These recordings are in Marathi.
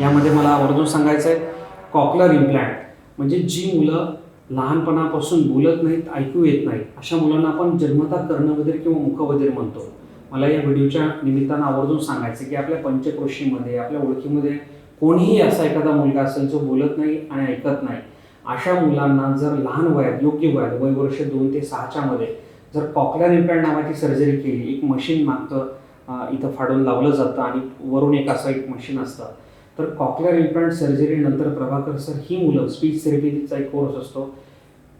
यामध्ये मला आवर्जून सांगायचं आहे कॉकलर इम्प्लॅन्ट म्हणजे जी मुलं लहानपणापासून बोलत नाहीत ऐकू येत नाही अशा मुलांना आपण जन्मता कर्णवधीर किंवा मुखबधीर म्हणतो. मला या व्हिडिओच्या निमित्तानं आवर्जून सांगायचं की आपल्या पंचक्रोशीमध्ये आपल्या ओळखीमध्ये कोणीही असा एखादा मुलगा असेल जो बोलत नाही आणि ऐकत नाही. अशा मुलांना जर लहान वयात योग्य वयात वय वर्ष दोन ते सहाच्या मध्ये जर कॉकलर इम्प्लॅन्ट नावाची सर्जरी केली एक मशीन मागतं इथं फाडून लावलं जातं आणि वरून एक असं एक मशीन असतं तर कॉकलर इम्प्लांट सर्जरीनंतर प्रभाकर सर ही मुलं स्पीच थेरपीचा एक कोर्स असतो.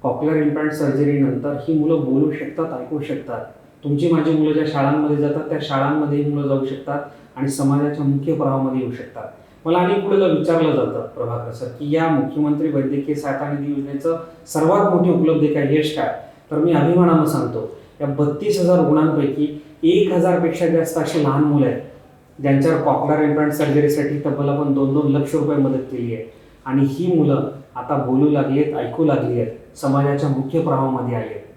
कॉकलर इम्प्लांट सर्जरीनंतर ही मुलं बोलू शकतात ऐकू शकतात. तुमची माझी मुलं ज्या शाळांमध्ये जातात त्या शाळांमध्येही मुलं जाऊ शकतात आणि समाजाच्या मुख्य प्रवाहामध्ये येऊ शकतात. मला अनेक जर विचारलं जातं प्रभाकर सर की या मुख्यमंत्री वैद्यकीय सहायता निधी योजनेचं सर्वात मोठी उपलब्धी काय यश काय? तर मी अभिमानानं सांगतो या बत्तीस हजार रुग्णांपैकी एक हजारपेक्षा जास्त अशी लहान मुलं आहेत. ज्यांच्यावर कॉकलर इम्प्लांट सर्जरीसाठी तब्बल आपण दोन दोन लक्ष रुपये मदत केली आहे. आणि ही मुलं आता बोलू लागली आहेत ऐकू लागली आहेत समाजाच्या मुख्य प्रवाहामध्ये आली आहेत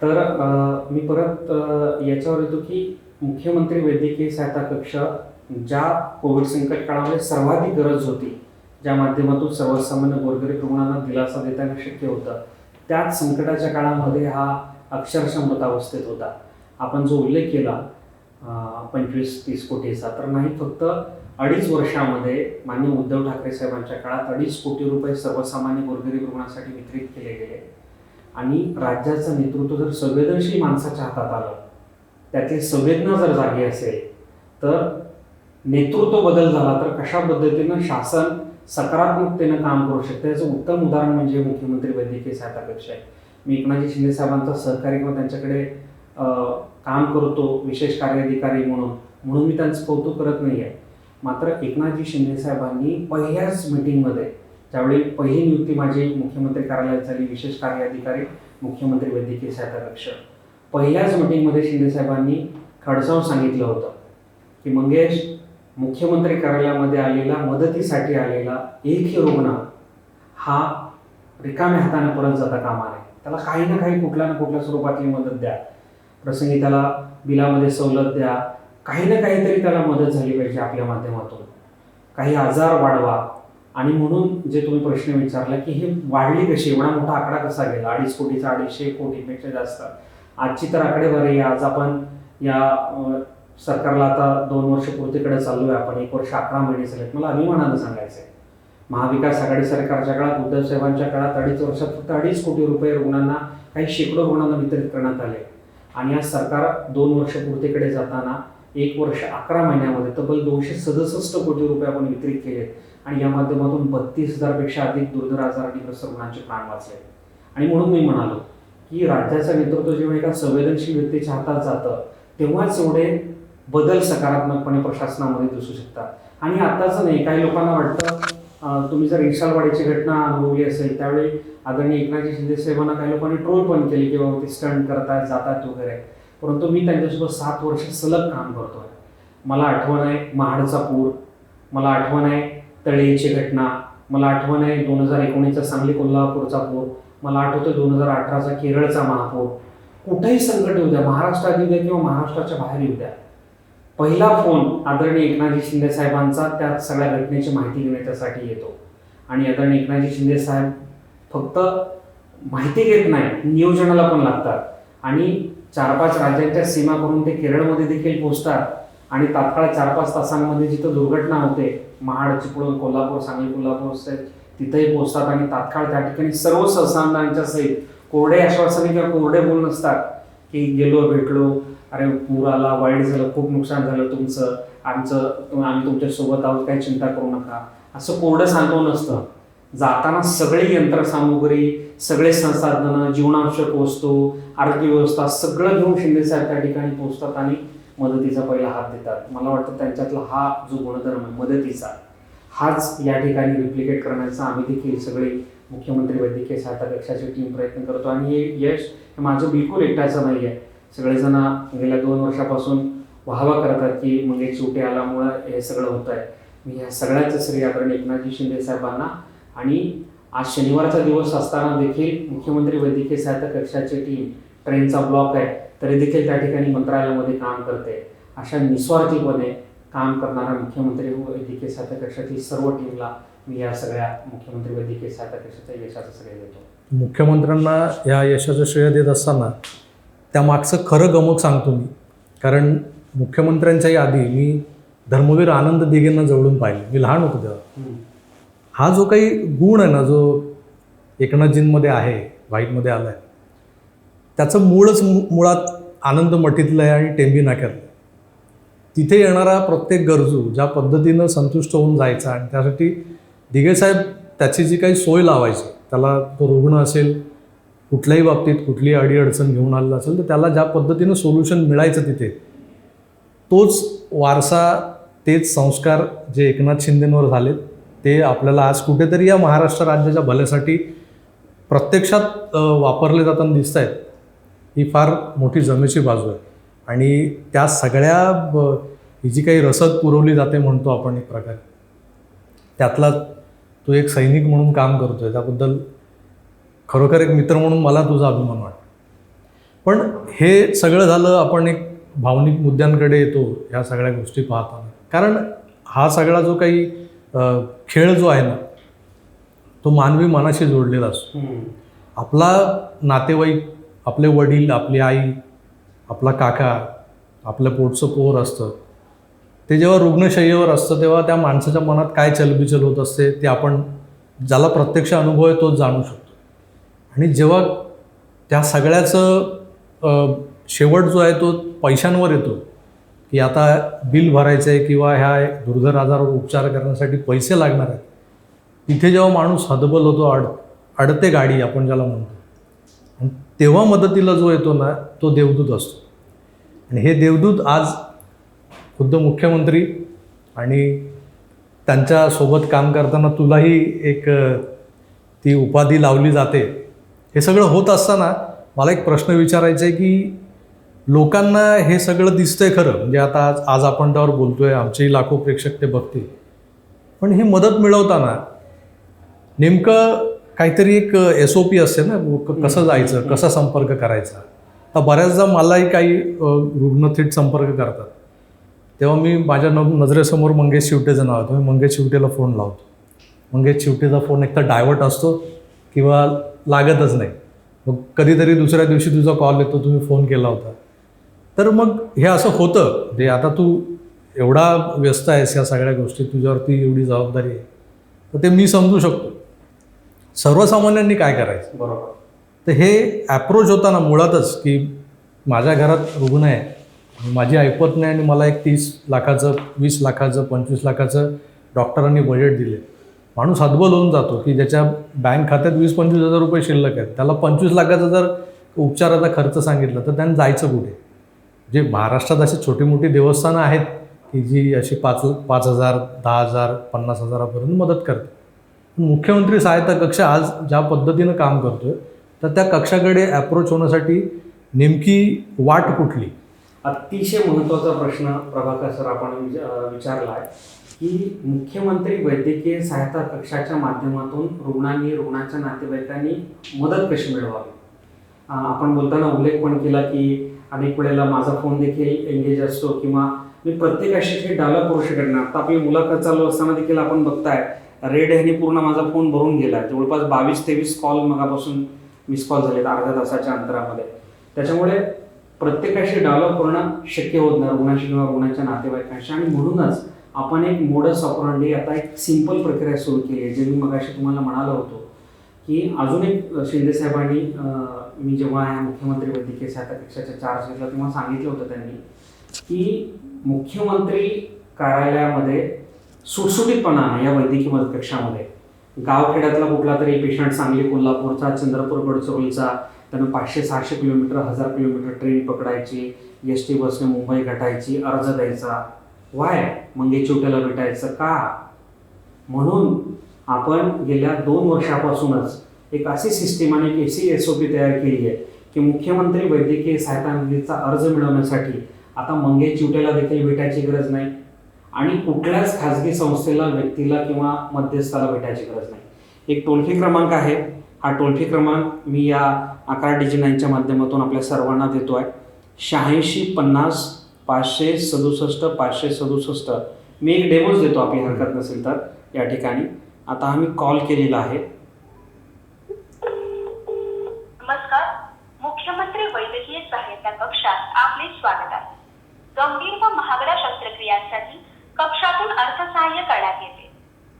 तर मी परत याच्यावर येतो की मुख्यमंत्री वैद्यकीय सहायता कक्ष ज्या कोविड संकट काळामध्ये सर्वाधिक गरज होती ज्या माध्यमातून सर्वसामान्य गोरगरीब रुग्णांना दिलासा देता येणं शक्य होतं. त्याच संकटाच्या काळामध्ये हा अक्षरशः मृतावस्थेत होता. आपण जो उल्लेख केला पंचवीस तीस कोटीचा तर नाही फक्त अडीच वर्षामध्ये मान्य उद्धव ठाकरे साहेबांच्या काळात अडीच कोटी रुपये सर्वसामान्य गोरगरीब रुग्णांसाठी वितरित केले गेले. आणि राज्याचं नेतृत्व जर संवेदनशील माणसाच्या हातात आलं त्यातली संवेदना जर जागी असेल तर नेतृत्व बदल झाला तर कशा पद्धतीनं शासन सकारात्मकतेनं काम करू शकते. याचं उत्तम उदाहरण म्हणजे मुख्यमंत्री वैद्यकीय सहायता कक्ष आहे. मी एकनाथजी शिंदे साहेबांचा सहकारी किंवा त्यांच्याकडे काम करतो विशेष कार्याधिकारी म्हणून. म्हणून मी त्यांचं कौतुक करत नाही आहे. मात्र एकनाथजी शिंदे साहेबांनी पहिल्याच मिटिंगमध्ये ज्यावेळी पहिली नियुक्ती माझी मुख्यमंत्री कार्यालयात झाली विशेष कार्य अधिकारी मुख्यमंत्री वैद्यकीय सहायता कक्ष. पहिल्याच मिटिंगमध्ये शिंदे साहेबांनी खडसावून सांगितलं होतं की मंगेश मुख्यमंत्री कार्यालयामध्ये आलेला मदतीसाठी आलेला एकही रुग्ण हा रिकाम्या हाताने परत जाता कामा नये. त्याला काही ना काही कुठल्या ना कुठल्या स्वरूपातली मदत द्या. प्रसंगी त्याला बिलामध्ये सवलत द्या. काही ना काहीतरी त्याला मदत झाली पाहिजे आपल्या माध्यमातून. काही आजार वाढवा. आणि म्हणून जे तुम्ही प्रश्न विचारला की हे वाढली कशी? एवढा मोठा आकडा कसा गेला? अडीच कोटीचा अडीचशे कोटीपेक्षा जास्त. आजची तर आकडेवारी आज आपण या सरकारला आता दोन वर्ष पूर्तीकडे चाललो आहे आपण एक वर्ष अकरा महिने झालेत. मला अभिमानानं सांगायचं आहे महाविकास आघाडी सरकारच्या काळात उद्धव साहेबांच्या काळात अडीच वर्षात फक्त अडीच कोटी रुपये रुग्णांना काही शेकडो रुग्णांना वितरित करण्यात आले. आणि आज सरकार दोन वर्ष पूर्तीकडे जाताना एक वर्ष अकरा महिन्यामध्ये तब्बल दोनशे सदुसष्ट कोटी रुपये आपण वितरित केलेत. आणि या माध्यमातून बत्तीस हजारपेक्षा अधिक दुर्धर आणि ग्रस्त रुग्णांचे प्राण वाचले. आणि म्हणून मी म्हणालो की राज्याचं नेतृत्व जेव्हा एका संवेदनशील व्यक्तीच्या हातात जातं तेव्हाच एवढे बदल सकारात्मकपणे प्रशासनामध्ये दिसू शकतात. आणि आताच नाही काही लोकांना वाटतं तुम्ही जर इशालवाडीची घटना अनुभवली असेल त्यावेळी आदरणीय एकनाथजी शिंदे साहेबांना काही लोकांनी ट्रोल पण केली की बाबा ते स्टंट करतात जातात वगैरे. परंतु मी त्यांच्यासोबत सात वर्ष सलग काम करतो आहे मला आठवण आहे महाडचा पूर मला आठवण आहे तळेची घटना मला आठवण आहे दोन हजार एकोणीसचा सांगली कोल्हापूरचा पूर मला आठवतं दोन हजार अठराचा केरळचा महापूर. कुठेही संकट येऊ द्या महाराष्ट्रात येऊ द्या किंवा महाराष्ट्राच्या बाहेर येऊ द्या. पहिला फोन आदरणीय एकनाथजी शिंदे साहेबांचा त्या सगळ्या घटनेची माहिती घेण्याच्यासाठी येतो. आणि आदरणीय एकनाथजी शिंदे साहेब फक्त माहिती घेत नाही नियोजनाला पण लागतात. आणि चार पाच राज्यांच्या सीमा करून ते केरळमध्ये देखील पोहोचतात. आणि तात्काळ चार पाच तासांमध्ये जिथं दुर्घटना होते महाड चिपळूण कोल्हापूर सांगली कोल्हापूर से- तिथेही पोहोचतात. आणि तात्काळ त्या ठिकाणी सर्व संसाधनांच्या सहित कोरडे आश्वासने किंवा कोरडे बोल नसतात की गेलो भेटलो अरे पूर आला वाईट झालं खूप नुकसान झालं तुमचं. आमचं आम्ही तुमच्यासोबत आहोत काही चिंता करू नका. असं कोरडं सांगतो नसतं. जाताना सगळी यंत्रसामुग्री सगळे संसाधनं जीवनावश्यक वस्तू आरोग्य सगळं घेऊन शिंदे त्या ठिकाणी पोहोचतात आणि मदतीचा पहिला हात देतात. मला वाटतं त्यांच्यातला हा जो गुणधर्म आहे मदतीचा हाच या ठिकाणी रिप्लिकेट करण्याचा आम्ही देखील सगळे मुख्यमंत्री वैद्यकीय सहायता कक्षाची टीम प्रयत्न करतो. आणि हे यश हे माझं बिलकुल एकट्याचं नाही आहे सगळेजण गेल्या दोन वर्षापासून वाहवा करतात की मंगेश चुटे आल्यामुळं हे सगळं होत आहे मी ह्या सगळ्याचं श्रेय आदरणीय एकनाथजी शिंदे साहेबांना आणि आज शनिवारचा दिवस असताना देखील मुख्यमंत्री वैद्यकीय सहायता कक्षाची टीम ट्रेनचा ब्लॉक आहे तरी देखील त्या ठिकाणी मंत्रालयामध्ये काम करते. अशा निस्वार्थीपणे काम करणाऱ्या मुख्यमंत्री वैद्यकीय सहायता कक्षातील सर्व टीमला मी या सगळ्या मुख्यमंत्री वैद्यकीय सहायता कक्षाच्या यशाचं श्रेय देतो. मुख्यमंत्र्यांना या यशाचं श्रेय देत असताना त्यामागचं खरं गमक सांगतो मी. कारण मुख्यमंत्र्यांच्याही आधी मी धर्मवीर आनंद दिघेंना जवळून पाहिले. मी लहान होतो तेव्हा. हा जो काही गुण आहे ना जो एकनाथजींमध्ये आहे व्हाईटमध्ये आला आहे त्याचं मूळच मु- मुळात आनंद मठीतलं आहे आणि टेंबी नाक्यातलं तिथे येणारा प्रत्येक गरजू ज्या पद्धतीनं संतुष्ट होऊन जायचा आणि त्यासाठी दिघेसाहेब त्याची जी काही सोय लावायची त्याला तो रुग्ण असेल कुठल्याही बाबतीत कुठलीही अडीअडचण घेऊन आलेला असेल तर त्याला ज्या पद्धतीनं सोल्युशन मिळायचं तिथे तोच वारसा तेच संस्कार जे एकनाथ शिंदेंवर झालेत ते आपल्याला आज कुठेतरी या महाराष्ट्र राज्याच्या भल्यासाठी प्रत्यक्षात वापरले जाताना दिसत आहेत ही फार मोठी जमेची बाजू आहे. आणि त्या सगळ्या ब- ही जी काही रसद पुरवली जाते म्हणतो आपण एक प्रकारे त्यातला तो एक सैनिक म्हणून काम करतोय त्याबद्दल खरोखर एक मित्र म्हणून मला तुझा अभिमान वाटतो. पण हे सगळं झालं आपण एक भावनिक मुद्द्यांकडे येतो ह्या सगळ्या गोष्टी पाहताना. कारण हा सगळा जो काही खेळ जो आहे ना तो मानवी मनाशी जोडलेला असतो. आपला नातेवाईक आपले वडील आपली आई आपला काका आपल्या पोटचं पोर असतं. ते जेव्हा रुग्णशय्येवर असतं तेव्हा त्या माणसाच्या मनात काय चलबिचल होत असते ते आपण ज्याला प्रत्यक्ष अनुभव आहे तोच जाणू शकतो. आणि जेव्हा त्या सगळ्याचं शेवट जो आहे तो पैशांवर येतो की आता बिल भरायचं आहे किंवा ह्या दुर्धर आजारावर उपचार करण्यासाठी पैसे लागणार आहेत तिथे जेव्हा माणूस हतबल होतो अड अडते गाडी आपण ज्याला म्हणतो आणि तेव्हा मदतीला जो येतो ना तो देवदूत असतो. आणि हे देवदूत आज खुद्द मुख्यमंत्री आणि त्यांच्यासोबत काम करताना तुलाही एक ती उपाधी लावली जाते. हे सगळं होत असताना मला एक प्रश्न विचारायचा आहे की लोकांना हे सगळं दिसतंय खरं. म्हणजे आता आज आज आपण त्यावर बोलतोय आमचेही लाखो प्रेक्षक ते बघतील. पण ही मदत मिळवताना नेमकं काहीतरी एक एस ओ पी असते ना कसं जायचं कसा संपर्क करायचा? तर बऱ्याचदा मलाही काही रुग्ण थेट संपर्क करतात. तेव्हा मी माझ्या न नजरेसमोर मंगेश शिवटेचं नाव येतं मी मंगेश शिवटेला फोन लावतो. मंगेश शिवटेचा फोन एक तर डायव्हर्ट असतो किंवा लागतच नाही. मग कधीतरी दुसऱ्या दिवशी तुझा कॉल येतो तुम्ही फोन केला होता. तर मग हे असं होतं म्हणजे आता तू एवढा व्यस्त आहेस या सगळ्या गोष्टी तुझ्यावरती एवढी जबाबदारी आहे. तर ते मी समजू शकतो. सर्वसामान्यांनी काय करायचं? बरोबर. तर हे ॲप्रोच होताना मुळातच की माझ्या घरात रुग्ण आहे. माझी ऐपत नाही आणि मला एक तीस लाखाचं वीस लाखाचं पंचवीस लाखाचं डॉक्टरांनी बजेट दिले माणूस हतबल होऊन जातो की ज्याच्या बँक खात्यात वीस पंचवीस हजार रुपये शिल्लक आहेत. त्याला पंचवीस लाखाचा जर उपचाराचा खर्च सांगितला तर त्यानं जायचं कुठे? जे महाराष्ट्रात अशी छोटी मोठी देवस्थानं आहेत की जी अशी पाच पाच हजार दहा हजार पन्नास हजारापर्यंत मदत करते. मुख्यमंत्री सहायता कक्ष आज ज्या पद्धतीनं काम करतोय तर त्या कक्षाकडे अप्रोच होण्यासाठी नेमकी वाट कुठली? अतिशय महत्त्वाचा प्रश्न प्रभाकर सर आपण विचारला आहे की मुख्यमंत्री वैद्यकीय सहायता कक्षाच्या माध्यमातून रुग्णांनी रुग्णाच्या नातेवाईकांनी मदत कशी मिळवावी? आपण बोलताना उल्लेख पण केला की अनेक वेळेला माझा फोन देखील एंगेज असतो किंवा मी प्रत्येकाशी थेट डायलॉग करू शकत नाही. आता आपली मुलाखत चालू असताना देखील आपण बघताय रेड ह्याने पूर्ण माझा फोन भरून गेला. जवळपास बावीस तेवीस कॉल मगापासून मिस कॉल झालेत अर्ध्या तासाच्या अंतरामध्ये. त्याच्यामुळे प्रत्येकाशी डायलॉग करणं शक्य होत नाही रुग्णाशी किंवा रुग्णाच्या नातेवाईकांशी. आणि म्हणूनच आपण एक मोडस ऑपरंडी आता एक सिंपल प्रक्रिया सुरू केली आहे जे मी मगाशी तुम्हाला म्हणालो होतो की अजून एक शिंदे साहेबांनी मी जेव्हा या मुख्यमंत्री वैद्यकीय सहायता कक्षाचा चार्ज घेतला तेव्हा सांगितलं होतं त्यांनी की मुख्यमंत्री कार्यालयामध्ये सुटसुटीतपणा या वैद्यकीय मदत कक्षामध्ये गावखेड्यातला कुठला तरी पेशंट सांगली कोल्हापूरचा चंद्रपूर गडचिरोलीचा त्यांना पाचशे सहाशे किलोमीटर हजार किलोमीटर ट्रेन पकडायची एस टी बसने मुंबई गाठायची अर्ज द्यायचा वाय? म्हणजे मंगेचिवट्याला भेटायचं का? म्हणून आपण गेल्या दोन वर्षापासूनच एक अशी सिस्टीम आणि एक अशी एस ओ पी तयार केली आहे की मुख्यमंत्री वैद्यकीय सहायता निधीचा अर्ज मिळवण्यासाठी आता मंगे चिवट्याला देखील भेटायची गरज नाही. आणि कुठल्याच खाजगी संस्थेला व्यक्तीला किंवा मध्यस्थाला भेटायची गरज नाही. एक टोल फ्री क्रमांक आहे. हा टोल फ्री क्रमांक मी या अकरा डिजिनाईनच्या माध्यमातून आपल्या सर्वांना देतो आहे शहाऐंशी पन्नास पाचशे सदुसष्ट पाचशे सदुसष्ट. मी एक डेमोज देतो आपली हरकत नसेल तर या ठिकाणी. आता आम्ही कॉल केलेला आहे. नमस्कार. मुख्यमंत्री वैद्यकीय सहायता कक्षात आपले स्वागत आहे. गंभीर व महागड्या शस्त्रक्रियांसाठी कक्षातून अर्थसहाय्य करण्यात येते.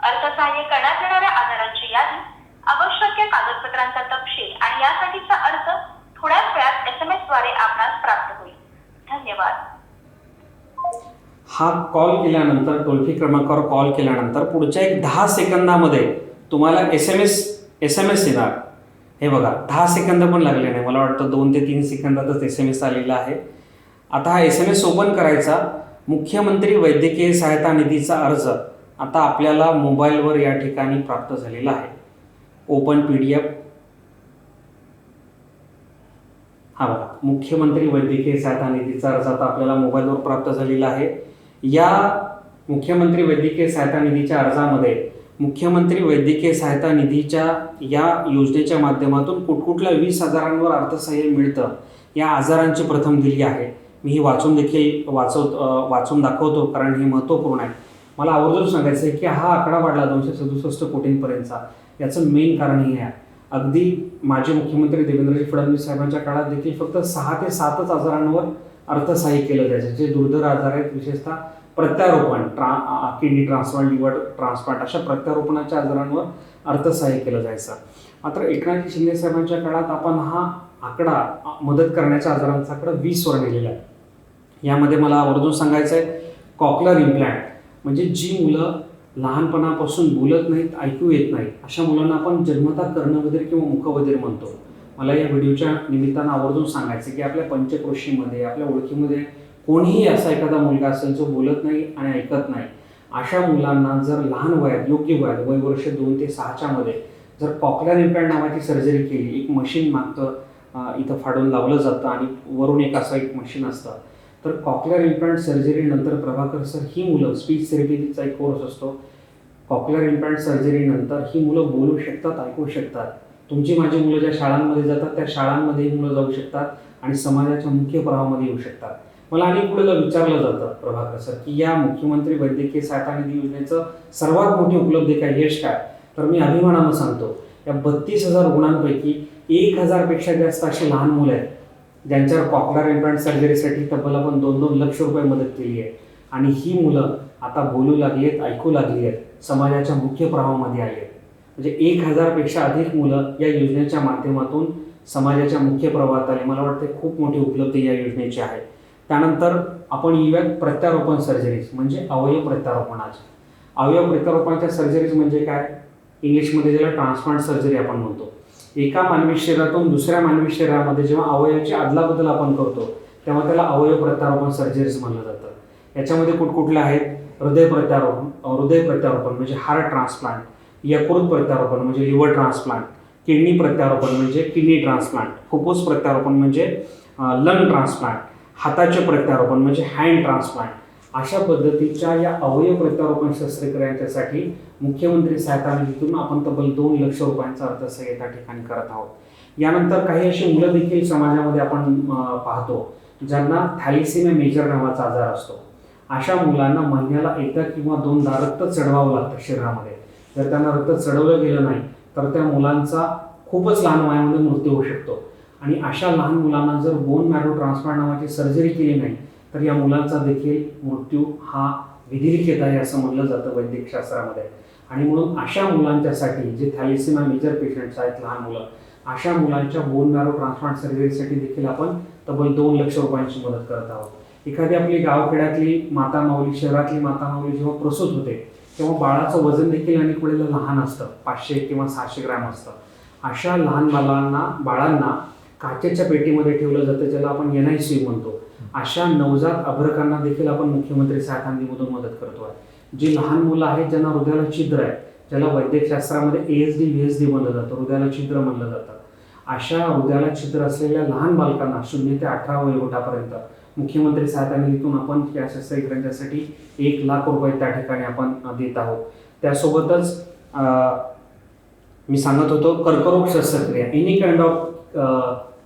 अर्थसहाय्य करण्यात येणाऱ्या आजारांची यादी आवश्यक त्या कागदपत्रांचा तपशील आणि यासाठीचा अर्ज थोड्याच वेळात एस एम एसद्वारे आपणास प्राप्त होईल. धन्यवाद. हा कॉल केल्यानंतर टोल फ्री क्रमांकावर कॉल केल्यानंतर पुढच्या एक दहा सेकंदामध्ये तुम्हाला S M S S M S येणार. हे बघा दहा सेकंद पण लागले नाही. मला वाटतं दोन ते तीन सेकंदातच एस एम एस आलेला आहे. आता हा एस एम एस ओपन करायचा. मुख्यमंत्री वैद्यकीय सहायता निधीचा अर्ज आता आपल्याला मोबाईलवर या ठिकाणी प्राप्त झालेला आहे. ओपन पी डी एफ हा बघा मुख्यमंत्री वैद्यकीय सहायता निधीचा अर्ज आता आपल्याला मोबाईलवर प्राप्त झालेला आहे. या मुख्यमंत्री वैद्यकीय सहायता निधीच्या अर्जामध्ये मुख्यमंत्री वैद्यकीय सहायता निधीच्या या योजनेच्या माध्यमातून कुठकुठल्या वीस हजारांवर अर्थसहाय्य मिळतं. या आजारांची प्रथम दिली आहे. मी ही वाचून देखील वाचवत वाचून दाखवतो कारण हे महत्त्वपूर्ण आहे. मला आवर्जून सांगायचं आहे की हा आकडा वाढला दोनशे सदुसष्ट कोटींपर्यंतचा. याचं मेन कारण हे आहे. अगदी माजी मुख्यमंत्री देवेंद्रजी फडणवीस साहेबांच्या काळात देखील फक्त सहा ते सातच आजारांवर अर्थसहाय्य केलं जायचं जे दुर्धर आजार आहेत विशेषतः प्रत्यारोपण ट्रा किडनी ट्रान्सप्लांट लिव्हर ट्रान्सप्लांट अशा प्रत्यारोपणाच्या आजारांवर अर्थसहाय्य केलं जायचं. मात्र एकनाथजी शिंदे साहेबांच्या काळात आपण हा आकडा मदत करण्याच्या आजारांचा आकडा वीसवर नेलेला आहे. यामध्ये मला आवर्जून सांगायचं आहे कॉकलर इम्प्लॅन्ट म्हणजे जी मुलं लहानपणापासून बोलत नाहीत ऐकू येत नाहीत अशा मुलांना आपण जन्मता कर्णबधीर किंवा मुखबधीर म्हणतो. मला या व्हिडिओच्या निमित्तानं आवर्जून सांगायचं की आपल्या पंचक्रोशीमध्ये आपल्या ओळखीमध्ये कोणीही असा एखादा मुलगा असेल जो बोलत नाही आणि ऐकत नाही. अशा मुलांना जर लहान वयात योग्य वयात वय वर्ष दोन ते सहाच्या मध्ये जर कॉकलर इम्प्लॅन्ट नावाची सर्जरी केली एक मशीन मागतं इथं फाडून लावलं जातं आणि वरून एक असं एक मशीन असतं तर कॉकलर इम्प्लांट सर्जरी नंतर प्रभाकर सर ही मुलं स्पीच थेरपीचा एक कोर्स असतो कॉकलर इम्प्लांट सर्जरी नंतर ही मुलं बोलू शकतात ऐकू शकतात. तुमची माझी मुलं ज्या शाळांमध्ये जातात त्या शाळांमध्ये मुलं जाऊ शकतात आणि समाजाच्या मुख्य प्रवाहामध्ये येऊ शकतात. मला आणि पुढे विचारलं जातं प्रभाकर सर की या मुख्यमंत्री वैद्यकीय सहायता निधी योजनेचं सर्वात मोठी उपलब्धी काय यश काय? तर मी अभिमानानं सांगतो या बत्तीस हजार रुग्णांपैकी एक हजारपेक्षा जास्त अशी लहान मुलं आहेत ज्यांच्यावर कॉकलर इम्प्लांट सर्जरीसाठी तब्बल आपण दोन दोन लक्ष रुपये मदत केली आहे. आणि ही मुलं आता बोलू लागली आहेत ऐकू लागली आहेत समाजाच्या मुख्य प्रवाहामध्ये आली आहेत. म्हणजे एक हजारपेक्षा अधिक मुलं या योजनेच्या माध्यमातून समाजाच्या मुख्य प्रवाहात आले. मला वाटते खूप मोठी उपलब्धी या योजनेची आहे. त्यानंतर आपण येऊयात प्रत्यारोपण सर्जरीज म्हणजे अवयव प्रत्यारोपणाचे. अवयव प्रत्यारोपणाच्या सर्जरीज म्हणजे काय? इंग्लिशमध्ये ज्याला ट्रान्सप्लांट सर्जरी आपण म्हणतो. एका मानवी शरीरातून दुसऱ्या मानवी शरीरामध्ये जेव्हा अवयवाची अदलाबदल आपण करतो तेव्हा त्याला अवयव प्रत्यारोपण सर्जरीज म्हणलं जातं. याच्यामध्ये कुठकुठल्या आहेत? हृदय प्रत्यारोपण हृदय प्रत्यारोपण म्हणजे हार्ट ट्रान्सप्लांट. यकृत प्रत्यारोपण म्हणजे लिव्हर ट्रान्सप्लांट किडनी प्रत्यारोपण म्हणजे किडनी ट्रान्सप्लांट फुफ्फुस प्रत्यारोपण म्हणजे लंग ट्रान्सप्लांट हाताचे प्रत्यारोपण म्हणजे हँड ट्रान्सप्लांट. अशा पद्धतीच्या या अवयव प्रत्यारोपण शस्त्रक्रियांच्यासाठी मुख्यमंत्री सहायता निधीतून आपण तब्बल दोन लक्ष रुपयांचा अर्थसहाय्य त्या ठिकाणी करत आहोत. यानंतर काही अशी मुलं देखील समाजामध्ये आपण पाहतो ज्यांना थॅलिसिमिया मेजर नावाचा आजार असतो. अशा मुलांना महिन्याला एकदा किंवा दोनदा रक्त चढवावं लागतं शरीरामध्ये. जर त्यांना रक्त चढवलं गेलं नाही तर त्या मुलांचा खूपच लहान वयामध्ये मृत्यू होऊ शकतो. आणि अशा लहान मुलांना जर बोन मॅरो ट्रान्सप्लांट नावाची सर्जरी केली नाही तर या मुलांचा देखील मृत्यू हा विधिलिखित आहे असं म्हणलं जातं वैद्यकशास्त्रामध्ये आणि म्हणून अशा मुलांच्यासाठी जे थॅलिसिमा मेजर पेशंट्स आहेत लहान मुलं अशा मुलांच्या बोन मॅरो ट्रान्सप्लांट सर्जरीसाठी देखील आपण तब्बल दोन लक्ष रुपयांची मदत करत आहोत. एखादी आपली गावखेड्यातली माता माऊली शहरातली माता माऊली जेव्हा प्रसूत होते तेव्हा बाळाचं वजन देखील अनेक वेळेला लहान असतं. पाचशे किंवा सहाशे ग्रॅम असतं. अशा लहान बालांना बाळांना काचेच्या पेटीमध्ये ठेवलं जातं ज्याला आपण एन आय सी म्हणतो. अशा नवजात अभ्रकांना देखील आपण मुख्यमंत्री सहायता निधीमधून मदत करतो आहे. जी लहान मुलं आहेत ज्यांना हृदयाला छिद्र आहे ज्याला वैद्यकशास्त्रामध्ये A S D V S D म्हणलं जातं हृदयाला छिद्र म्हणलं जातं. अशा हृदयाला छिद्र असलेल्या लहान बालकांना शून्य ते अठरा वयोगटापर्यंत मुख्यमंत्री सहायता निधीतून आपण या शस्त्रक्रियांच्यासाठी एक लाख रुपये त्या ठिकाणी आपण देत आहोत. त्यासोबतच मी सांगत होतो कर्करोग शस्त्रक्रिया. Any kind of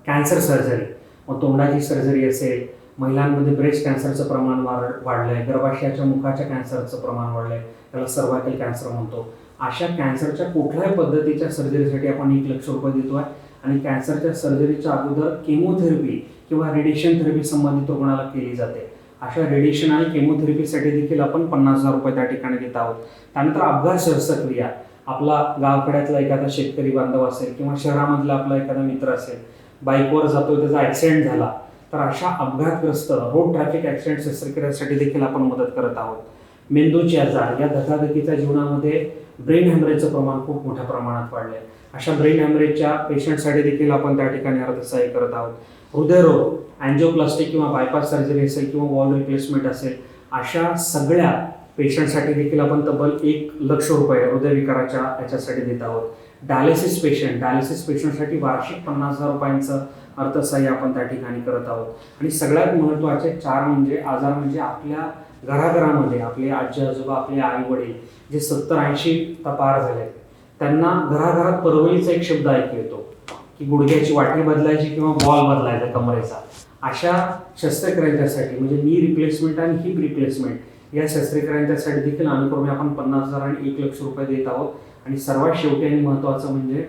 cancer surgery मग तोंडाची सर्जरी असेल महिलांमध्ये ब्रेस्ट कॅन्सरचं प्रमाण वाढ वाढलं आहे गर्भाशयाच्या मुखाच्या कॅन्सरचं प्रमाण वाढलं आहे त्याला सर्वायकल कॅन्सर म्हणतो. अशा कॅन्सरच्या कुठल्याही पद्धतीच्या सर्जरीसाठी आपण एक लक्ष रुपये देतो आहे आणि कॅन्सरच्या सर्जरीच्या अगोदर केमोथेरपी किंवा रेडिएशन थेरपी संबंधित रुग्णाला केली जाते. अशा रेडिएशन आणि केमोथेरपीसाठी देखील आपण पन्नास हजार रुपये त्या ठिकाणी देत आहोत. त्यानंतर अपघात शस्त्रक्रिया आपला गावकड्यातला एखादा शेतकरी बांधव असेल किंवा शहरामधला आपला एखादा मित्र असेल बाईकवर जातो त्याचा ॲक्सिडेंट झाला तर अशा अपघातग्रस्त रोड ट्रॅफिक ॲक्सिडेंट शस्त्रक्रियासाठी देखील आपण मदत करत आहोत. मेंदूचे आजार या धकाधकीच्या जीवनामध्ये ब्रेन हॅमरेजचं प्रमाण खूप मोठ्या प्रमाणात वाढलं आहे अशा ब्रेन हॅमरेजच्या पेशंटसाठी देखील आपण त्या ठिकाणी अर्थसहाय्य करत आहोत. हृदयरोग अँजिओप्लास्टिक किंवा बायपास सर्जरी असेल किंवा वॉल रिप्लेसमेंट असेल अशा सगळ्या पेशंटसाठी देखील आपण तब्बल एक लक्ष रुपये हृदयविकाराच्या याच्यासाठी देत आहोत. डायलिसिस पेशंट डायलिसिस पेशंटसाठी वार्षिक पन्नास हजार रुपयांचं अर्थसहाय्य आपण त्या ठिकाणी करत आहोत. आणि सगळ्यात महत्त्वाचे चार म्हणजे आजार म्हणजे आपल्या घराघरामध्ये आपले आजी आजोबा आपले आई वडील जे सत्तर ऐंशी तपार झाले त्यांना घराघरात परवळीचा एक शब्द ऐकू येतो. की गुडघ्याची वाटी बदलायची किंवा बॉल बदलायचा कमरेचा. अशा शस्त्रक्रियांच्यासाठी म्हणजे नी रिप्लेसमेंट आणि हिप रिप्लेसमेंट या शस्त्रक्रियांच्यासाठी देखील अनुक्रमे आपण पन्नास हजार आणि एक लक्ष रुपये देत आहोत. आणि सर्वात शेवटी आणि महत्त्वाचं म्हणजे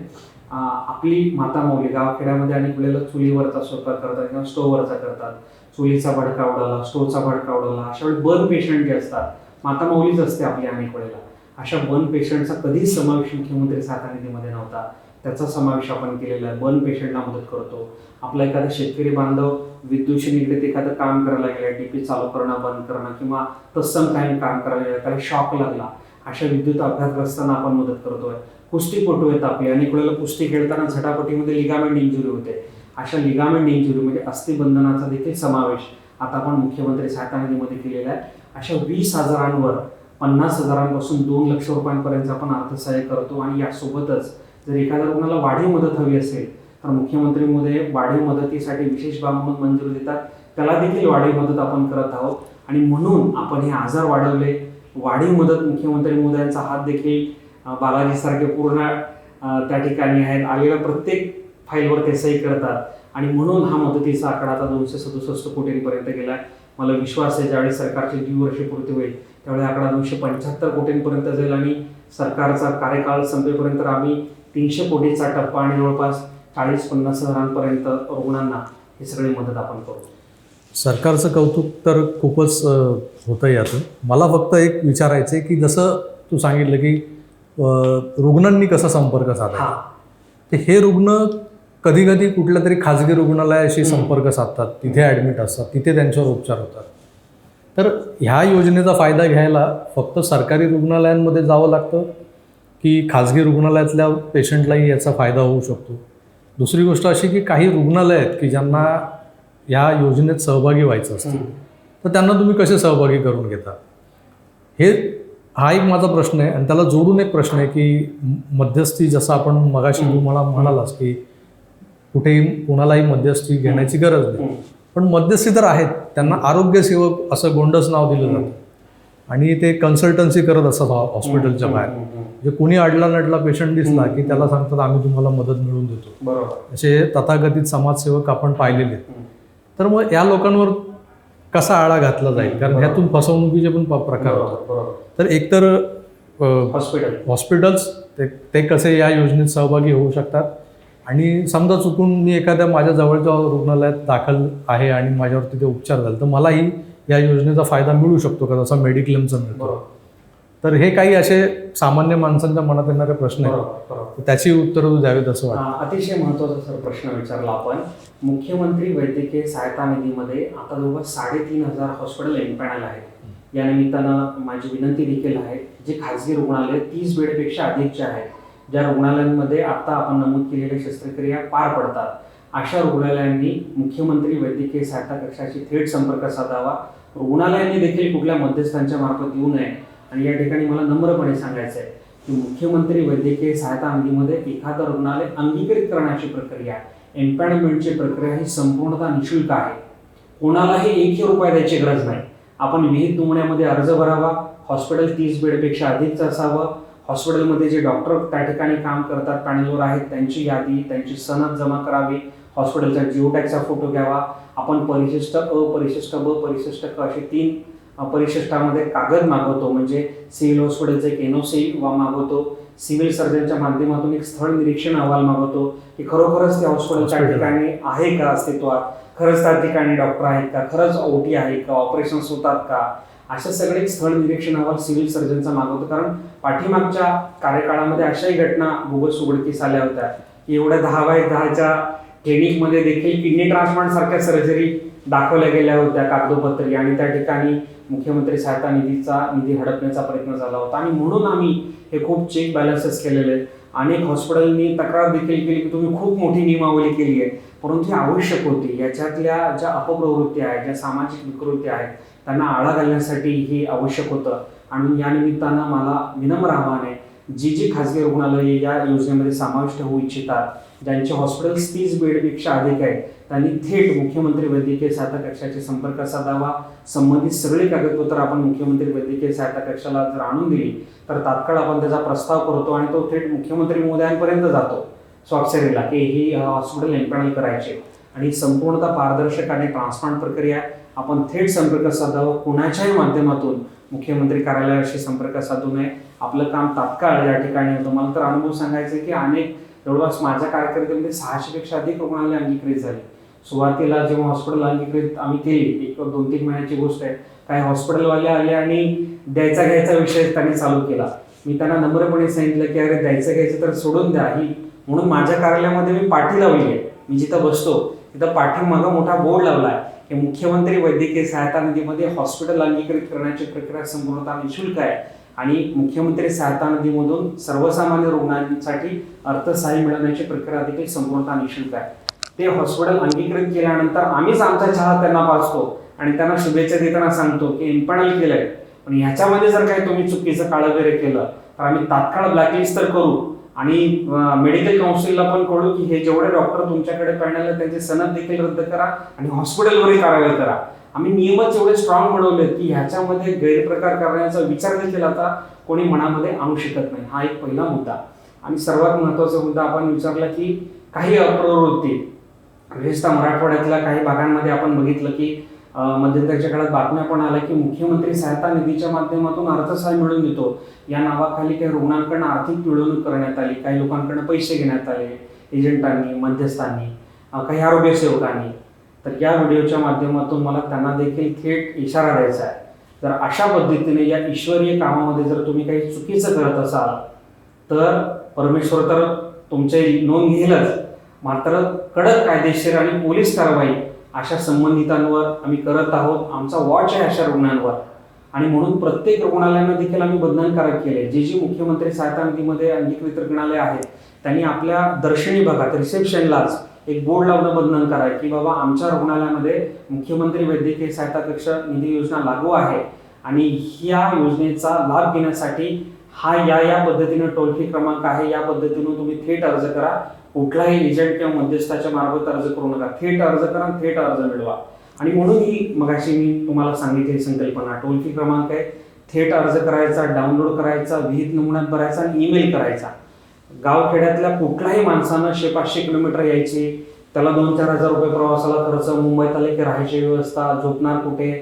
आपली माता माऊली गावखेड्यामध्ये अनेक वेळेला चुलीवरचा स्वयंपाक करतात किंवा स्टोववरचा करतात. चुलीचा भडका उडाला स्टोवचा भडका उडाला अशा वेळी बर्न पेशंट जे असतात माता माऊलीच असते आपली अनेक वेळेला. अशा बर्न पेशंटचा कधीच समावेश मुख्यमंत्री सहायता निधीमध्ये नव्हता. त्याचा समावेश आपण केलेला आहे. बर्न पेशंटला मदत करतो. आपला एखादा शेतकरी बांधव विद्युतशी निगडीत एखादं काम करायला गेला डीपी चालू करणं बंद करणं किंवा तत्सम काही काम करायला गेलं त्याला शॉक लागला अशा विद्युत अपघातग्रस्तांना आपण मदत करतोय. कुस्तीपटू आहेत आपले. अनेक वेळेला कुस्ती खेळताना झटापटीमध्ये लिगामेंट इंजुरी होते. अशा लिगामेंट इंजुरी म्हणजे अस्थिबंधनाचा देखील समावेश आता आपण मुख्यमंत्री सहायता निधीमध्ये केलेला आहे. अशा वीस हजारांवर पन्नास हजारांपासून दोन लक्ष रुपयांपर्यंत आपण अर्थसहाय्य करतो आणि यासोबतच जर एखाद्या रुग्णाला वाढीव मदत हवी असेल तर मुख्यमंत्री मोदय वाढीव मदतीसाठी विशेष बाब मंजूर मंजुरी देतात. त्याला देखील वाढीव मदत आपण करत आहोत. आणि म्हणून आपण हे आजार वाढवले. वाढीव मदत मुख्यमंत्री मोदयांचा हात देखील बालाजीसारखे पूर्ण त्या ठिकाणी आहेत. आलेल्या प्रत्येक फाईलवर ते सही करतात. आणि म्हणून हा मदतीचा आकडा आता दोनशे सदुसष्ट कोटींपर्यंत गेला आहे मला विश्वास आहे ज्यावेळी सरकारची द्विवर्षी पूर्ती होईल त्यावेळी आकडा दोनशे पंच्याहत्तर कोटींपर्यंत जाईल. आणि सरकारचा कार्यकाळ संपेपर्यंत आम्ही तीनशे कोटीचा टप्पा आणि जवळपास चाळीस पन्नास हजारांपर्यंत रुग्णांना ही सगळी मदत आपण करू. सरकारचं कौतुक तर खूपच होतं यातून मला फक्त एक विचारायचं आहे की जसं तू सांगितलं की रुग्णांनी कसा संपर्क हा. ते हे रुग्ण कधी कधी कुठल्या तरी खाजगी रुग्णालयाशी. संपर्क साधतात तिथे ॲडमिट असतात तिथे त्यांच्यावर उपचार होतात. तर ह्या योजनेचा फायदा घ्यायला फक्त सरकारी रुग्णालयांमध्ये जावं लागतं? की खाजगी रुग्णालयातल्या पेशंटलाही याचा फायदा होऊ शकतो. दुसरी गोष्ट अशी की काही रुग्णालय आहेत की ज्यांना या योजनेत सहभागी व्हायचं असतं. तर त्यांना तुम्ही कसे सहभागी करून घेता? हे हा एक माझा प्रश्न आहे आणि त्याला जोडून एक प्रश्न आहे की मध्यस्थी जसं आपण मगाशी मला म्हणालास की कुठेही कोणालाही मध्यस्थी घेण्याची गरज नाही. पण मध्यस्थी तर आहेत. त्यांना आरोग्य सेवक असं गोंडस नाव दिलं जातं. आणि ते कन्सल्टन्सी करत असतात हॉस्पिटलच्या बाहेर. म्हणजे कोणी अडला नडला पेशंट दिसला की त्याला सांगतात आम्ही तुम्हाला मदत मिळवून देतो. बरोबर. असे तथाकथित समाजसेवक आपण पाहिलेले. तर मग या लोकांवर कसा आळा घातला जाईल? कारण ह्यातून फसवणुकीचे पण प्रकार होतात. तर एकतर हॉस्पिटल. हॉस्पिटल्स ते ते कसे या योजनेत सहभागी होऊ शकतात? आणि समजा चुकून मी एखाद्या माझ्या जवळच्या रुग्णालयात दाखल आहे आणि माझ्यावर तिथे उपचार झाले तर मलाही या योजनेचा फायदा मिळू शकतो का? जसा मेडिक्लेमचा मिळतो. तर हे काही असे सामान्य माणसांच्या मनात येणारे प्रश्न आहेत. त्याची उत्तरं तू द्यावीत असं वाटतं. अतिशय महत्त्वाचा सर प्रश्न विचारला आपण. मुख्यमंत्री वैद्यकीय सहायता निधीमध्ये आता जवळपास साडेतीन हजार हॉस्पिटल एम्पॅनल आहेत. या निमित्तानं माझी विनंती देखील आहे जे खाजगी रुग्णालय तीस बेडपेक्षा अधिकचे आहेत ज्या रुग्णालयांमध्ये आता आपण नमूद केलेल्या शस्त्रक्रिया पार पडतात अशा रुग्णालयांनी मुख्यमंत्री वैद्यकीय सहायता कक्षाशी थेट संपर्क साधावा. रुग्णालयांनी देखील कुठल्या मध्यस्थांच्या मार्फत येऊ नये आणि या ठिकाणी मला नम्रपणे सांगायचं आहे की मुख्यमंत्री वैद्यकीय सहायता अंगीमध्ये एखादं रुग्णालय अंगीकृत करण्याची प्रक्रिया एम्पॅनमेंटची प्रक्रिया ही संपूर्णतः निशुल्क आहे. कोणालाही एकही रुपया द्यायची गरज नाही. आपण विहित नमुन्यामध्ये अर्ज भरावा हॉस्पिटल तीस बेडपेक्षा अधिकच असावं हॉस्पिटलमध्ये जे डॉक्टर त्या ठिकाणी काम करतात पॅनलवर आहेत त्यांची यादी त्यांची सनद जमा करावी हॉस्पिटलचा जिओटॅकचा फोटो घ्यावा. आपण परिशिष्ट अ परिशिष्ट ब परिशिष्ट क असे तीन परिशिष्टामध्ये कागद मागवतो म्हणजे सिव्हिल हॉस्पिटलचं एक एनओसी मागवतो सिव्हिल सर्जनच्या माध्यमातून एक स्थळ निरीक्षण अहवाल मागवतो की खरोखरच त्या Hospital. ठिकाणी आहे का अस्तित्वात? खरंच त्या ठिकाणी डॉक्टर आहेत का? खरंच ओटी आहे का? ऑपरेशन्स होतात का? अशा सगळे स्थळ निरीक्षण अहवाल सिव्हिल सर्जनचा मागवतो. कारण पाठीमागच्या कार्यकाळामध्ये अशाही घटना बोगस उघडकीस आल्या होत्या की एवढ्या दहा बाय दहाच्या क्लिनिकमध्ये देखील किडनी ट्रान्सप्लांट सारख्या सर्जरी दाखवल्या गेल्या होत्या कागदोपत्री आणि त्या ठिकाणी मुख्यमंत्री सहायता निधीचा निधी हडपण्याचा प्रयत्न झाला होता. आणि म्हणून आम्ही हे खूप चेक बॅलन्सेस केलेले आहेत. अनेक हॉस्पिटलनी तक्रार देखील केली की तुम्ही खूप मोठी नियमावली केली आहे. परंतु ही आवश्यक होती. याच्यातल्या ज्या अपप्रवृत्ती आहेत ज्या सामाजिक विकृती आहेत त्यांना आळा घालण्यासाठी हे आवश्यक होतं. आणि या निमित्तानं मला विनम्र आव्हान आहे जी जी खाजगी रुग्णालये या योजनेमध्ये समाविष्ट होऊ इच्छितात ज्यांचे हॉस्पिटल्स तीस बेडपेक्षा अधिक आहेत त्यांनी थेट मुख्यमंत्री वैद्यकीय सहायता कक्षाशी संपर्क साधावा. संबंधित सगळे कागदपत्र आपण मुख्यमंत्री वैद्यकीय सहायता कक्षाला जर आणून दिली तर तात्काळ आपण त्याचा प्रस्ताव करतो आणि तो थेट मुख्यमंत्री महोदयांपर्यंत जातो. स्वाक्षरीला की ही हॉस्पिटल एम्पॅनल करायचे. आणि संपूर्णतः पारदर्शक आणि ट्रान्सप्लांट प्रक्रिया आपण थेट संपर्क साधावा. कोणाच्याही माध्यमातून मुख्यमंत्री कार्यालयाशी संपर्क साधू नये. आपलं काम तात्काळ या ठिकाणी होतं. मला तर अनुभव सांगायचा आहे की अनेक जवळपास माझ्या कारकिर्दीमध्ये सहाशेपेक्षा अधिक रुग्णालय अंगीकृत झाले. सुरुवातीला जेव्हा हॉस्पिटल अंगीकृत आम्ही केली एक दोन तीन महिन्याची गोष्ट आहे. काही हॉस्पिटलवाले आले आणि द्यायचा घ्यायचा विषय त्यांनी चालू केला. मी त्यांना नम्रपणे सांगितलं की अरे द्यायचं घ्यायचं तर सोडून द्या ही. म्हणून माझ्या कार्यालयामध्ये मी पाठी लावली आहे. मी जिथं बसतो तिथं पाठीमागं मोठा बोर्ड लावला आहे की मुख्यमंत्री वैद्यकीय सहायता निधीमध्ये हॉस्पिटल अंगीकृत करण्याची प्रक्रिया संपूर्णतः निशुल्क आहे. आणि मुख्यमंत्री सहायता निधीमधून सर्वसामान्य रुग्णांसाठी अर्थसहाय्य मिळवण्याची प्रक्रिया देखील संपूर्णतः निशुल्क आहे. ते हॉस्पिटल अंगीकृत केल्यानंतर आम्हीच आमचा चहा त्यांना पाचतो आणि त्यांना शुभेच्छा देताना सांगतो की इम्पॅनल केलंय. पण ह्याच्यामध्ये जर काही तुम्ही चुकीचं काळबेरे केलं तर आम्ही तात्काळ ब्लॅकलिस्ट तर करू. आणि मेडिकल काउन्सिलला पण कळू की हे जेवढे डॉक्टर तुमच्याकडे पॅनल त्यांचे सनद देखील रद्द करा आणि हॉस्पिटलवरही कारवाई करा. आम्ही नियमच एवढे स्ट्रॉंग बनवले की ह्याच्यामध्ये गैरप्रकार करण्याचा विचार देखील आता कोणी मनामध्ये आणू शकत नाही. हा एक पहिला मुद्दा. आणि सर्वात महत्त्वाचा मुद्दा आपण विचारला की काही अप्रवृत्ती. विशेषतः मराठवाड्यातल्या काही भागांमध्ये आपण बघितलं की अं, मध्यंतरीच्या काळात बातम्या पण आल्या की मुख्यमंत्री सहायता निधीच्या माध्यमातून अर्थसहाय्य मिळवून देतो. या नावाखाली काही रुग्णांकडनं आर्थिक पिळवणूक करण्यात आली काही लोकांकडनं पैसे घेण्यात आले एजंटांनी मध्यस्थांनी काही आरोग्य सेवकांनी. तर या व्हिडिओच्या माध्यमातून मला त्यांना देखील थेट इशारा द्यायचा आहे. तर अशा पद्धतीने या ईश्वरीय कामामध्ये जर तुम्ही काही चुकीचं करत असाल तर परमेश्वर तर तुमचे नोंद घेईलच. मात्र कडक कायदेशीर आणि पोलीस कारवाई अशा संबंधितांवर आम्ही करत आहोत. आमचा वॉच आहे अशा रुग्णांवर. आणि म्हणून प्रत्येक रुग्णालयांना देखील आम्ही बंधनकारक केले जे जी मुख्यमंत्री सहायता निधीमध्ये अंगीकृत रुग्णालय आहेत त्यांनी आपल्या दर्शनी भागात रिसेप्शनलाच एक बोर्ड लावणं बंधन कराय की बाबा आमच्या रुग्णालयामध्ये मुख्यमंत्री वैद्यकीय सहायता कक्ष निधी योजना लागू आहे. आणि ह्या योजनेचा लाभ घेण्यासाठी हा या या पद्धतीनं टोल फ्री क्रमांक आहे. या पद्धतीनं तुम्ही थेट अर्ज करा. कुठलाही एजंट किंवा मध्यस्थाच्या मार्फत अर्ज करू नका. थेट अर्ज करा थेट अर्ज मिळवा. आणि म्हणून ही मगाशी मी तुम्हाला सांगितली संकल्पना टोल फ्री क्रमांक आहे. थेट अर्ज करायचा डाउनलोड करायचा विहित नमुन्यात भरायचा आणि ईमेल करायचा. गावखेड्यातल्या कुठल्याही माणसानं शे पाचशे किलोमीटर यायचे त्याला दोन चार हजार रुपये प्रवासाला खर्च मुंबईत आले की राहायची व्यवस्था झोपणार कुठे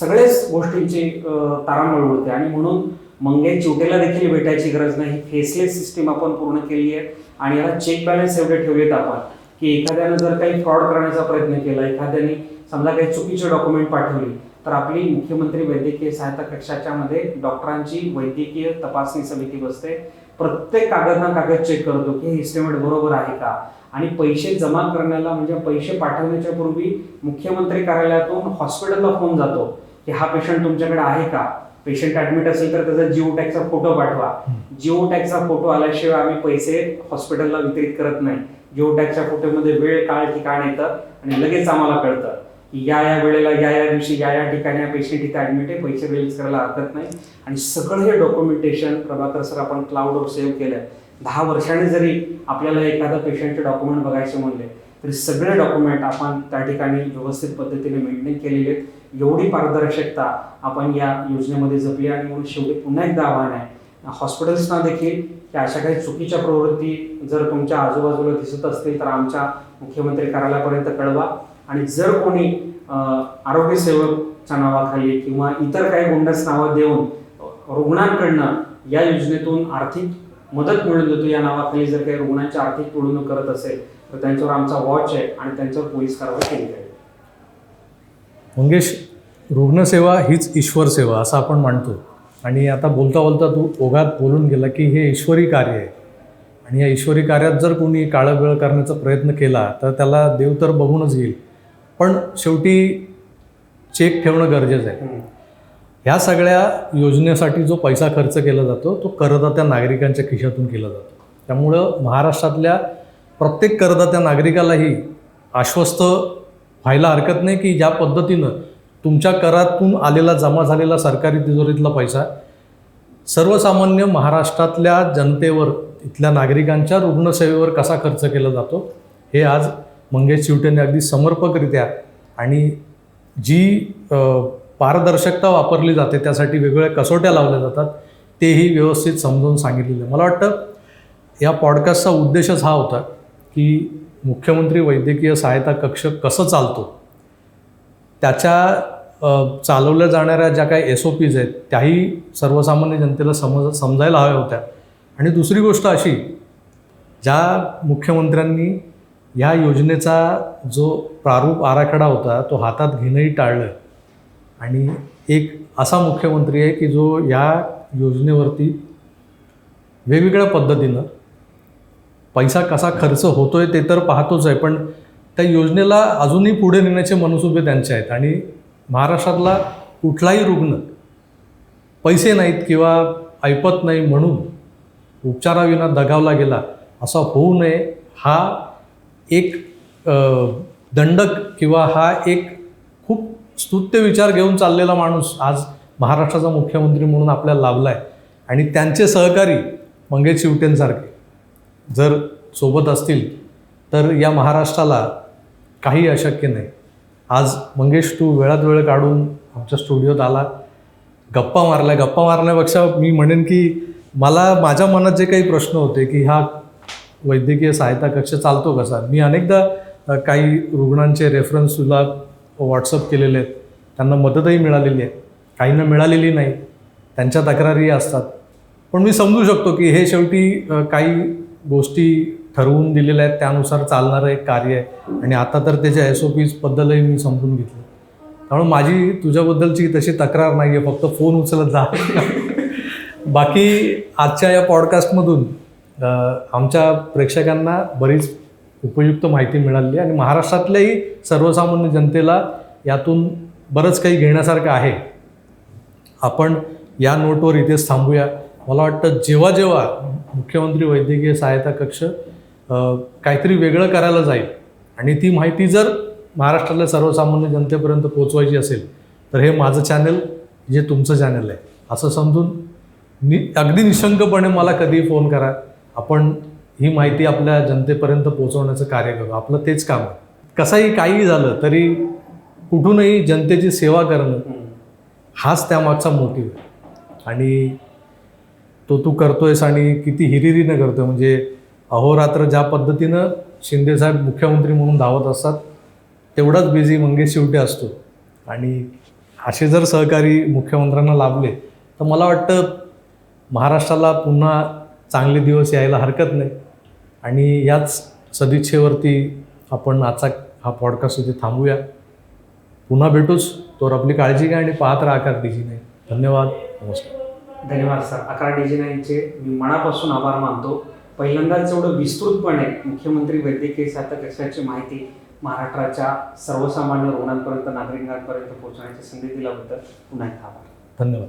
सगळेच गोष्टींची तारांबळ उडते. आणि म्हणून मंगे चिवटेला देखील भेटायची गरज नाही. फेसलेस सिस्टीम आपण पूर्ण केली आहे आणि याला चेक बॅलन्स एवढे ठेवलेत आपण की एखाद्यानं जर काही फ्रॉड करण्याचा प्रयत्न केला एखाद्याने समजा काही चुकीचे डॉक्युमेंट पाठवली तर आपली मुख्यमंत्री वैद्यकीय सहायता कक्षाच्या मध्ये डॉक्टरांची वैद्यकीय तपासणी समिती बसते. प्रत्येक कागद ना कागद चेक करतो की हे इस्टिमेट बरोबर आहे का? आणि पैसे जमा करण्याला म्हणजे पैसे पाठवण्याच्या पूर्वी मुख्यमंत्री कार्यालयातून हॉस्पिटलला फोन जातो की हा पेशंट तुमच्याकडे आहे का? पेशंट ऍडमिट असेल तर त्याचा जिओ टॅगचा फोटो पाठवा. जिओ टॅगचा फोटो आल्याशिवाय आम्ही पैसे हॉस्पिटलला वितरित करत नाही. जिओ टॅगच्या फोटोमध्ये वेळ काळ ठिकाण येतं आणि लगेच आम्हाला कळतं. की या या वेळेला या या दिवशी या या ठिकाणी पेशंट इथे ॲडमिट आहे पैसे रिलीज करायला हरकत नाही. आणि सगळं हे डॉक्युमेंटेशन प्रभाकर सर आपण क्लाउडवर सेव्ह केलं दहा वर्षाने जरी आपल्याला एखादा पेशंटचे डॉक्युमेंट बघायचे म्हणले तरी सगळे डॉक्युमेंट आपण त्या ठिकाणी व्यवस्थित पद्धतीने मेंटेन केलेले आहेत. एवढी पारदर्शकता आपण या योजनेमध्ये जपली आणि म्हणून शेवटी पुन्हा एकदा आव्हान आहे. हॉस्पिटल्सना देखील की अशा काही चुकीच्या प्रवृत्ती जर तुमच्या आजूबाजूला दिसत असतील तर आमच्या मुख्यमंत्री कार्यालयापर्यंत कळवा. आणि जर कोणी अं, आरोग्यसेवकच्या नावाखाली किंवा इतर काही गुंडस नावं देऊन रुग्णांकडनं या योजनेतून आर्थिक मदत मिळून देतो या नावाखाली जर काही रुग्णांची आर्थिक पिळवणूक करत असेल तर त्यांच्यावर आमचा वॉच आहे आणि त्यांच्यावर पोलीस कारवाई केली जाईल. मंगेश रुग्णसेवा हीच ईश्वर सेवा असं आपण मानतो आणि आता बोलता बोलता तू ओघात बोलून गेला की हे ईश्वरी कार्य आहे. आणि या ईश्वरी कार्यात जर कोणी काळं करण्याचा प्रयत्न केला तर त्याला देव तर बघूनच येईल. पण शेवटी चेक ठेवणं गरजेचं आहे. ह्या सगळ्या योजनेसाठी जो पैसा खर्च केला जातो तो करदात्या नागरिकांच्या खिशातून केला जातो त्यामुळं महाराष्ट्रातल्या प्रत्येक करदात्या नागरिकालाही आश्वस्त व्हायला हरकत नाही की ज्या पद्धतीनं तुमच्या करातून आलेला जमा झालेला सरकारी तिजोरीतला पैसा सर्वसामान्य महाराष्ट्रातल्या जनतेवर इथल्या नागरिकांच्या रुग्णसेवेवर कसा खर्च केला जातो हे आज मंगेश चिवट्यांनी अगदी समर्पकरित्या आणि जी पारदर्शकता वापरली जाते त्यासाठी वेगवेगळ्या कसोट्या लावल्या जातात तेही व्यवस्थित समजावून सांगितलेलं आहे. मला वाटतं या पॉडकास्टचा उद्देशच हा होता की मुख्यमंत्री वैद्यकीय सहायता कक्ष कसं चालतो? त्याच्या चालवल्या जाणाऱ्या ज्या काही एस ओ पीज आहेत त्याही सर्वसामान्य जनतेला समज समजायला हव्या होत्या. आणि दुसरी गोष्ट अशी ज्या मुख्यमंत्र्यांनी ह्या योजनेचा जो प्रारूप आराखडा होता तो हातात घेणंही टाळलं. आणि एक असा मुख्यमंत्री आहे की जो या योजनेवरती वेगवेगळ्या पद्धतीनं पैसा कसा खर्च होतोय ते तर पाहतोच आहे पण त्या योजनेला अजूनही पुढे नेण्याचे मनसुबे त्यांचे आहेत. आणि महाराष्ट्रातला कुठलाही रुग्ण पैसे नाहीत किंवा ऐपत नाही म्हणून उपचाराविना दगावला गेला असा होऊ नये हा एक दंडक किंवा हा एक खूप स्तुत्य विचार घेऊन चाललेला माणूस आज महाराष्ट्राचा मुख्यमंत्री म्हणून आपल्याला लाभला आहे आणि त्यांचे सहकारी मंगेश चिवटेंसारखे जर सोबत असतील तर या महाराष्ट्राला काही अशक्य नाही. आज मंगेश तू वेळात वेळ काढून आमच्या स्टुडिओत आला. गप्पा मारल्या गप्पा मारण्यापेक्षा मी म्हणेन की मला माझ्या मनात जे काही प्रश्न होते की हा वैद्यकीय सहायता कक्ष चालतो कसा? मी अनेकदा काही रुग्णांचे रेफरन्स तुला व्हॉट्सअप केलेले आहेत. त्यांना मदतही मिळालेली आहे. काहींना मिळालेली नाही. त्यांच्या तक्रारी असतात. पण मी समजू शकतो की हे शेवटी काही गोष्टी ठरवून दिलेल्या आहेत. त्यानुसार चालणारं एक कार्य आहे. आणि आता तर त्याच्या एस ओ पीजबद्दलही मी समजून घेतलं. त्यामुळे माझी तुझ्याबद्दलची तशी तक्रार नाही आहे फक्त फोन उचलत जा. बाकी आजच्या या पॉडकास्टमधून आमच्या प्रेक्षकांना बरीच उपयुक्त माहिती मिळाली आणि महाराष्ट्रातल्याही सर्वसामान्य जनतेला यातून बरंच काही घेण्यासारखं आहे. आपण या नोटवर इथेच थांबूया. मला वाटतं जेव्हा जेव्हा मुख्यमंत्री वैद्यकीय सहायता कक्ष काहीतरी वेगळं करायला जाईल आणि ती माहिती जर महाराष्ट्रातल्या सर्वसामान्य जनतेपर्यंत पोहोचवायची असेल तर हे माझं चॅनल जे तुमचं चॅनल आहे. असं समजून नि अगदी निशंकपणे मला कधीही फोन करा. आपण ही माहिती आपल्या जनतेपर्यंत पोहोचवण्याचं कार्य करू आपलं तेच काम आहे. कसंही काहीही झालं तरी कुठूनही जनतेची सेवा करणं. हाच त्यामागचा मोटिव्ह आहे. आणि तो तू करतोयस आणि किती हिरिरीनं करतोय. म्हणजे अहोरात्र ज्या पद्धतीनं शिंदेसाहेब मुख्यमंत्री म्हणून धावत असतात तेवढाच बिझी मंगेश शेवटी असतो. आणि असे जर सहकारी मुख्यमंत्र्यांना लाभले तर मला वाटतं महाराष्ट्राला पुन्हा चांगले दिवस यायला हरकत नाही. आणि याच सदिच्छेवरती आपण आजचा हा पॉडकास्ट इथे थांबूया. पुन्हा भेटूच. तोवर आपली काळजी घ्या आणि पाहत राहा आकार डीजी नाही धन्यवाद. नमस्कार. धन्यवाद सर. अकरा डीजी नाईनचे मी मनापासून आभार मानतो. पहिल्यांदाच एवढं विस्तृतपणे मुख्यमंत्री वैद्यकीय सहायता कक्षाची माहिती महाराष्ट्राच्या सर्वसामान्य रुग्णांपर्यंत नागरिकांपर्यंत पोहोचवण्याची संधी दिल्याबद्दल पुन्हा एकदा आभार. धन्यवाद.